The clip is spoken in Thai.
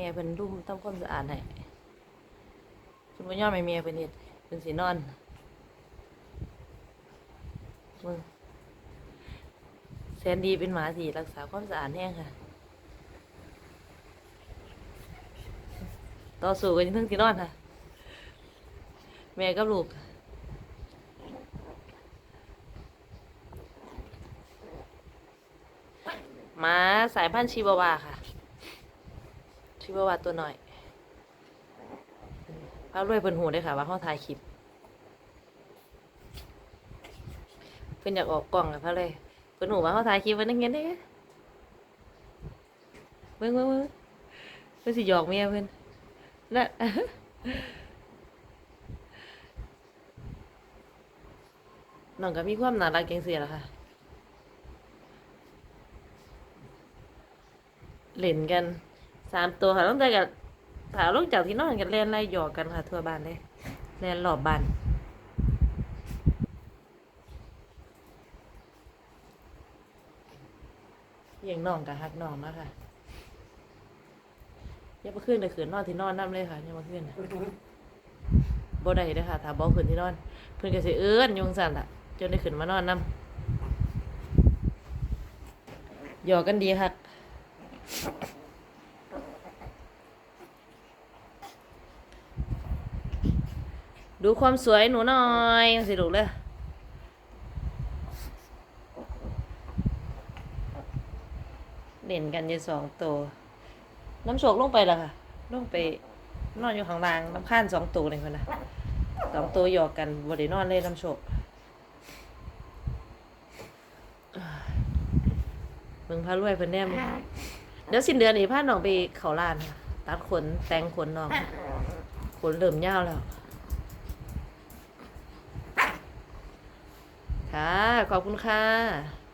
แม่เพิ่นรุ่มทำความสะอาดให้คุณบ่ยอมให้แม่เพิ่นเฮ็ดเพิ่นสินอนมึงแสนดีเป็นหมาที่รักษาความสะอาดแห้งค่ะต่อสู้กันจนถึงที่นอนค่ะ แม่กับลูกหมาสายพันธุ์ชิวาวาค่ะ ชิวาวาตัวหน่อยพาด้วยเพิ่นหูได้ค่ะ ว่าเขาถ่ายคลิปเพิ่นอยากออกกล้องกับพาเลยเพิ่นหูว่าเขาถ่ายคลิปเพิ่นนั่งเงี้ยได้เบิ่งเบิ่งเบิ่งเพิ่นสิหยอกเมียเพิ่นนั่นน้องก็มีความน่ารักจังซี่ล่ะค่ะ เล่นกัน สามตัวค่ะตั้งแต่กับถาลงจากที่นอนกันเล่นไล่หยอกกันค่ะทั่วบ้านเลยเล่นรอบบ้านยังน้องกับฮักน้องนะคะย่ามาขึ้นเลยขืนนอนที่นอนน้ำเลยค่ะย่ามาขึ้นน่ะบ่ได้เด้ค่ะถ้าบ่ขึ้นที่นอนเพิ่นก็สิเอื้อนอยุงสั่นล่ะ จนได้ขึ้นมานอนน้ำหยอกกันดีค่ะ ดูความสวยหนูหน่อยสิลูกเลยเด่นกันอยู่สองตัว น้ำโชกลงไปแล้วค่ะ ลงไปนอนอยู่ข้างล่างน้ำข้านสองตัวเลยคนนะสองตัวหยอกกันบไดนอนเลยน้ำโชกมึงพารวยเพิ่นแน่มงเดี๋ยวสิ้นเดือนนี้พาน้องไปเขาลานค่ะตัดขนแต่งขนน้อง ขนเริ่มยาวแล้ว ค่ะ ขอบคุณค่ะ